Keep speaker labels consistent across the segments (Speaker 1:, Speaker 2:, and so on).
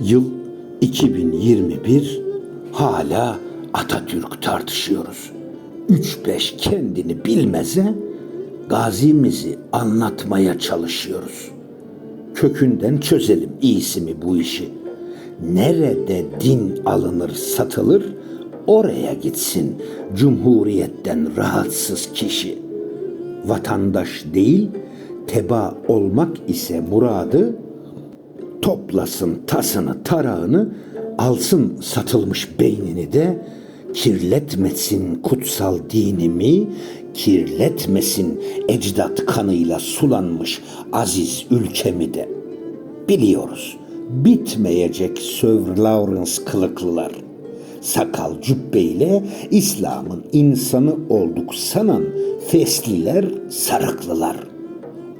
Speaker 1: Yıl 2021 hala Atatürk tartışıyoruz. 3-5 kendini bilmeze gazimizi anlatmaya çalışıyoruz. Kökünden çözelim iyisi mi bu işi. Nerede din alınır satılır oraya gitsin cumhuriyetten rahatsız kişi. Vatandaş değil teba olmak ise muradı toplasın tasını tarağını alsın satılmış beynini de kirletmesin kutsal dinimi kirletmesin ecdat kanıyla sulanmış aziz ülkemi de. Biliyoruz bitmeyecek Sir Lawrence kılıklılar. Sakal cübbeyle İslam'ın insanı olduk sanan fesliler sarıklılar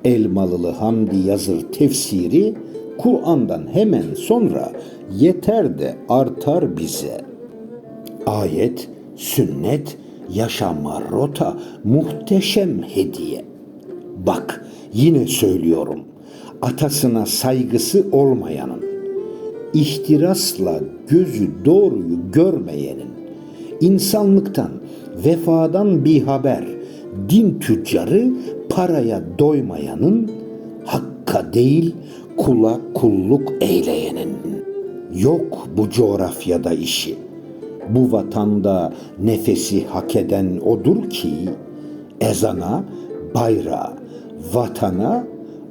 Speaker 1: Elmalılı Hamdi Yazır tefsiri Kur'an'dan hemen sonra yeter de artar bize. Ayet, sünnet, yaşama rota, muhteşem hediye. Bak yine söylüyorum. Atasına saygısı olmayanın, ihtirasla gözü doğruyu görmeyenin, insanlıktan, vefadan bir haber, din tüccarı paraya doymayanın, hakka değil kula kulluk eyleyenin. Yok bu coğrafyada işi. Bu vatanda nefesi hak eden odur ki ezana, bayrağa, vatana,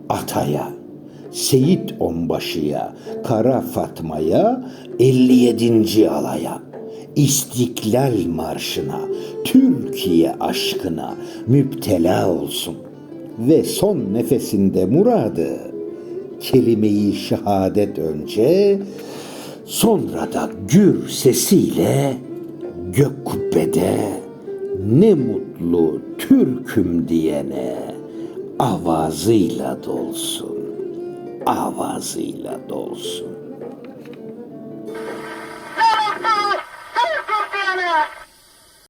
Speaker 1: ataya, Seyit Onbaşı'ya, Kara Fatma'ya, 57. alaya, İstiklal Marşı'na, Türkiye aşkına müptela olsun. Ve son nefesinde muradı, kelimeyi şehadet önce, sonra da gür sesiyle gök kubbede ne mutlu Türk'üm diyene avazıyla dolsun, avazıyla dolsun.